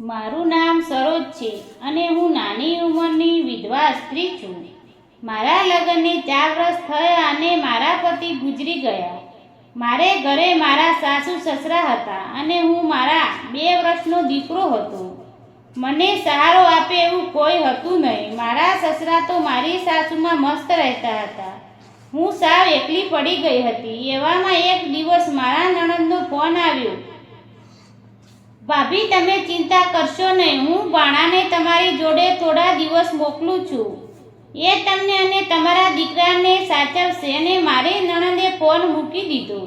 મારું નામ સરોજ છે અને હું નાની ઉંમરની વિધવા સ્ત્રી છું. મારા લગ્નને ચાર વર્ષ થયા અને મારા પતિ ગુજરી ગયા. મારે ઘરે મારા સાસુ સસરા હતા અને હું મારા બે વર્ષનો દીકરો હતો. મને સહારો આપે એવું કોઈ હતું નહીં. મારા સસરા તો મારી સાસુમાં મસ્ત રહેતા હતા. હું સાવ એકલી પડી ગઈ હતી. એવામાં એક દિવસ મારા નણંદનો ફોન આવ્યો. ભાભી, તમે ચિંતા કરશો નહીં. હું બાણાને તમારી જોડે થોડા દિવસ મોકલું છું. એ તમને અને તમારા દીકરાને સાચવશે અને મારી નણંદે ફોન મૂકી દીધો.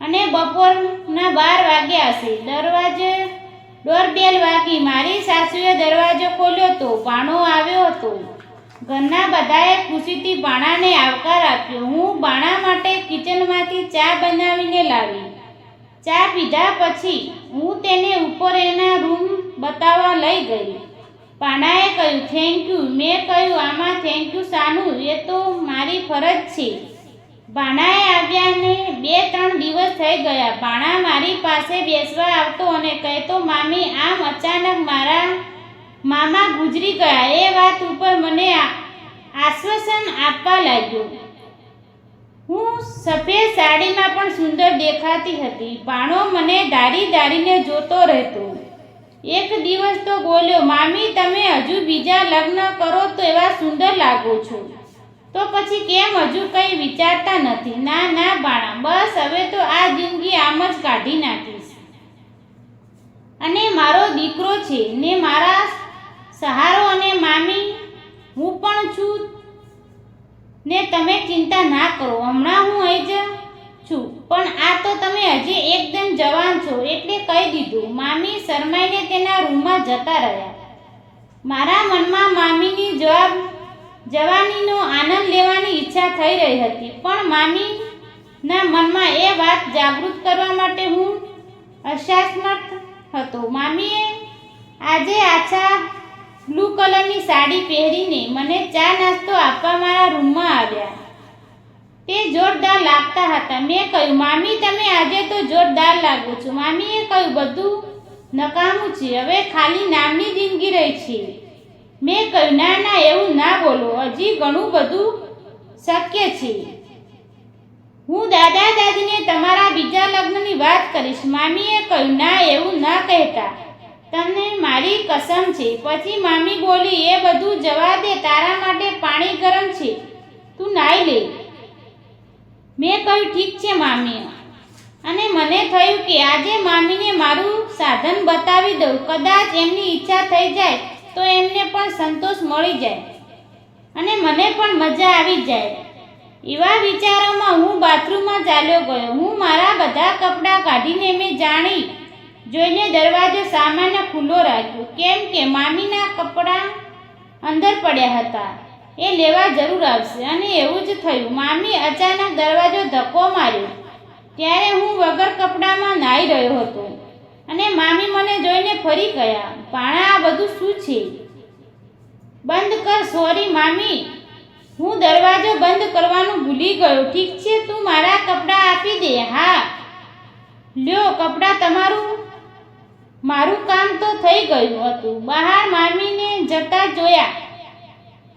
અને બપોરના બાર વાગ્યા હશે. દરવાજે ડોરબેલ વાગી. મારી સાસુએ દરવાજો ખોલ્યો તો બાણો આવ્યો હતો. ઘરના બધાએ ખુશીથી બાણાને આવકાર આપ્યો. હું બાણા માટે કિચનમાંથી ચા બનાવીને લાવી. ચા પીધા પછી હું તેને ઉપર એના રૂમ બતાવવા લઈ ગઈ. પાણાએ કહ્યું થેન્ક યુ મેં કહ્યું, આમાં થેન્ક યુ સાનું એ તો મારી ફરજ છે. ભાણાએ આવ્યાને બે ત્રણ દિવસ થઈ ગયા. ભાણા મારી પાસે બેસવા આવતો અને કહેતો, મામી, આમ અચાનક મારા મામા ગુજરી ગયા. એ વાત ઉપર મને આશ્વાસન આપવા લાગ્યો. હું સફેદ સાડીમાં પણ સુંદર દેખાતી હતી. બાણો મને ધારી ધારીને જોતો રહેતો. એક દિવસ તો બોલ્યો, મામી, તમે હજુ બીજા લગ્ન કરો તો એવા સુંદર લાગો છો. તો પછી કેમ હજુ કંઈ વિચારતા નથી? ના ના, બાણા, બસ હવે તો આ જિંદગી આમ જ કાઢી નાખીશ. અને મારો દીકરો છે ને મારા સહારો અને મામી, હું પણ છું ને તમે ચિંતા ના કરો, હમણાં હું અહીં જ છું. પણ આ તો તમે હજી એકદમ જવાન છો, એટલે કહી દીધું. મામી શરમાઈને તેના રૂમમાં જતા રહ્યા. મારા મનમાં મામીની જવાબ, જવાનીનો આનંદ લેવાની ઈચ્છા થઈ રહી હતી. પણ મામીના મનમાં એ વાત જાગૃત કરવા માટે હું અસમર્થ હતો. મામીએ આજે આછા બ્લુ કલરની સાડી પહેરીને મને ચા નાસ્તો આપવા મારા રૂમમાં આવ્યા તે લાગતા હતા. મેં કહ્યું, મામી, તમે આજે તો જોરદાર લાગો છો. મામીએ કહ્યું, બધું નકામું છે. હવે ખાલી નામની જિંદગી રહી છે. મેં કહ્યું, ના ના, એવું ના બોલો. હજી ઘણું બધું શક્ય છે. હું દાદા દાદીને તમારા બીજા લગ્નની વાત કરીશ. મામીએ કહ્યું, ના, એવું ના કહેતા. તમને મારી કસમ છે. પછી મામી બોલી, એ બધું જવા દે. તારા માટે પાણી ગરમ છે. તું નાઈ લે. મેં કહ્યું, ઠીક છે મામી. અને મને થયું કે આજે મામીને મારું સાધન બતાવી દઉં. કદાચ એમની ઈચ્છા થઈ જાય તો એમને પણ સંતોષ મળી જાય. અને મને પણ મજા આવી જાય. એવા વિચારોમાં હું બાથરૂમમાં ચાલ્યો ગયો. હું મારા બધા કપડાં કાઢીને મેં જાણી, જોઈને દરવાજો સામાન્ય ખુલ્લો રાખ્યો. કેમ કે મામીના કપડાં અંદર પડ્યા હતા. એ લેવા જરૂર આવશે. અને એવું જ થયું. મામી અચાનક દરવાજો ધક્કો માર્યો. ત્યારે હું વગર કપડામાં નાહી રહ્યો હતો. અને મામી મને જોઈને ફરી ગયા. ભાણા, આ બધું શું છે? બંધ કર, સોરી, મામી. હું દરવાજો બંધ કરવાનું ભૂલી ગયો. ઠીક છે, તું મારા કપડાં આપી દે. હા. લ્યો, કપડાં તમારું. મારું કામ તો થઈ ગયું હતું. બહાર મામીને જતા જોયા.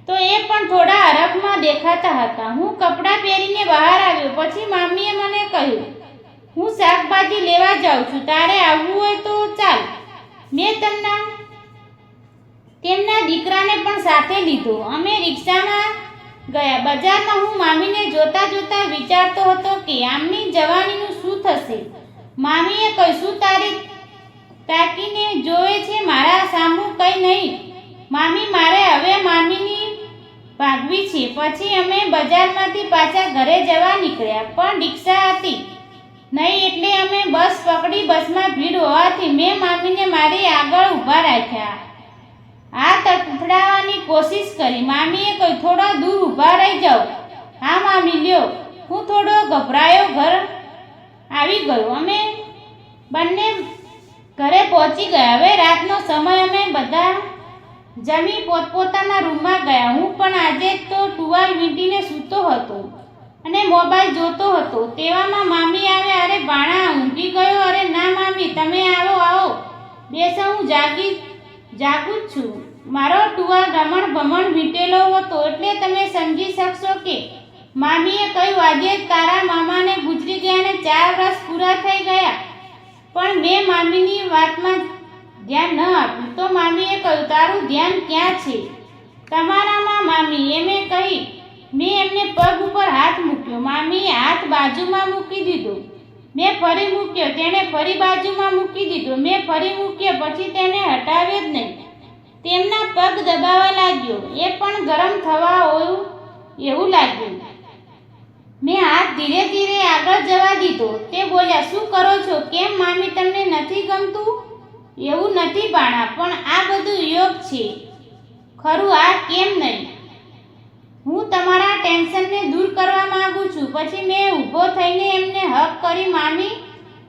તો એ પણ થોડા હરખમાં દેખાતા હતા. હું કપડાં પહેરીને બહાર આવ્યો. પછી મામીએ મને કહ્યું, હું શાકભાજી લેવા જાઉં છું. તારે આવવું હોય તો ચાલ. મેં તેમના તેમના દીકરાને પણ સાથે લીધો. અમે રિક્ષામાં ગયા. બજારમાં હું મામીને જોતા જોતા વિચારતો હતો કે આમની જવાનીનું શું થશે? મામીએ કહ્યું, શું તારી તાકીને જોવે છે? મારા સામું કંઈ નહીં. મામી, મારે હવે મામીની ભાગવી છે પછી અમે બજારમાંથી પાછા ઘરે જવા નીકળ્યા, પણ રિક્ષા હતી નહીં એટલે અમે બસ પકડી બસમાં ભીડ હોવાથી મેં મામીને મારી આગળ ઊભા રાખ્યા. આ તફડાવવાની કોશિશ કરી. મામીએ કહ્યું, થોડા દૂર ઊભા રહી જાઓ. હા, મામી, લ્યો. હું થોડો ગભરાયો, ઘર આવી ગયો. અમે બંને ઘરે પહોંચી ગયા. હવે રાતનો સમય, અમે બધા જમી પોતપોતાના રૂમમાં ગયા. હું પણ આજે તો ટુવાલ વીંટીને સૂતો હતો અને મોબાઈલ જોતો હતો. તેવામાં મામી આવે, અરે બાણા, ઊંઘી ગયો? અરે ના મામી, તમે આવો આવો. બેસ, હું જાગી, જાગું છું. મારો ટુવાલ રમણ ભમણ વીંટેલો હતો. એટલે તમે સમજી શકશો કે મામીએ કહ્યું, આજે તારા મામાને ગુજરી ગયાને ચાર વર્ષ પૂરા થઈ ગયા. પણ મેં મામીની વાતમાં ધ્યાન ન આપ્યું તો મામીએ કહ્યું, તારું ધ્યાન ક્યાં છે? તમારામાં, મામી. એમે કહી, મેં એમને પગ ઉપર હાથ મૂક્યો. મામીએ હાથ બાજુમાં મૂકી દીધો. મેં ફરી મૂક્યો. તેણે ફરી બાજુમાં મૂકી દીધો. મેં ફરી મૂક્યો. પછી તેને હટાવ્યો જ નહીં. તેમના પગ દબાવવા લાગ્યો. એ પણ ગરમ થવા હોય એવું લાગ્યું. મેં હાથ ધીરે ધીરે આગળ જવા દીધો. તે બોલ્યા, શું કરો છો? કેમ મામી? તમને નથી ગમતું? એવું નથી બાણા, પણ આ બધું યોગ છે. ખરું આ કેમ નહીં? હું તમારા ટેન્શનને દૂર કરવા માંગુ છું. પછી મેં ઊભો થઈને એમને હક કરી મામી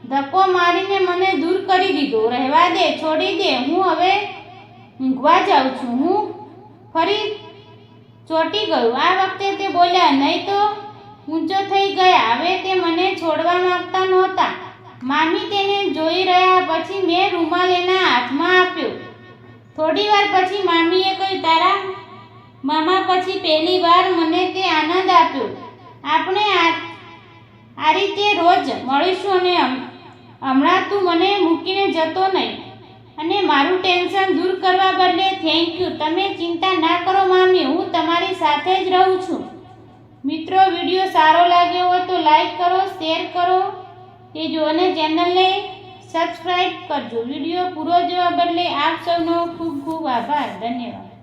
ધક્કો મારીને મને દૂર કરી દીધો. રહેવા દે, છોડી દે, હું હવે ઊંઘવા જાઉં છું. હું ફરી ચોંટી ગયું. આ વખતે તે બોલ્યા, નહીં તો ઊંચો થઈ ગયા. હવે તે મને છોડવા માંગતા નહોતા. મામી તેને જોઈ રહ્યા પછી મેં રૂમાલ એના હાથમાં આપ્યો. થોડી વાર પછી મામીએ કહ્યું, તારા મામા પછી પહેલી વાર મને તે આનંદ આપ્યો. આપણે આ રીતે રોજ મળીશું અને હમણાં તું મને મૂકીને જતો નહીં. અને મારું ટેન્શન દૂર કરવા બદલે થેન્ક યુ તમે ચિંતા ના કરો મામી, હું તમારી સાથે જ રહું છું. મિત્રો, વીડિયો સારો લાગ્યો હોય તો લાઈક કરો, શેર કરો એ જો અને ચેનલને સબસ્ક્રાઈબ કરજો. વીડિયો પૂરો જોવા બદલે આપ સૌનો ખૂબ ખૂબ આભાર. ધન્યવાદ.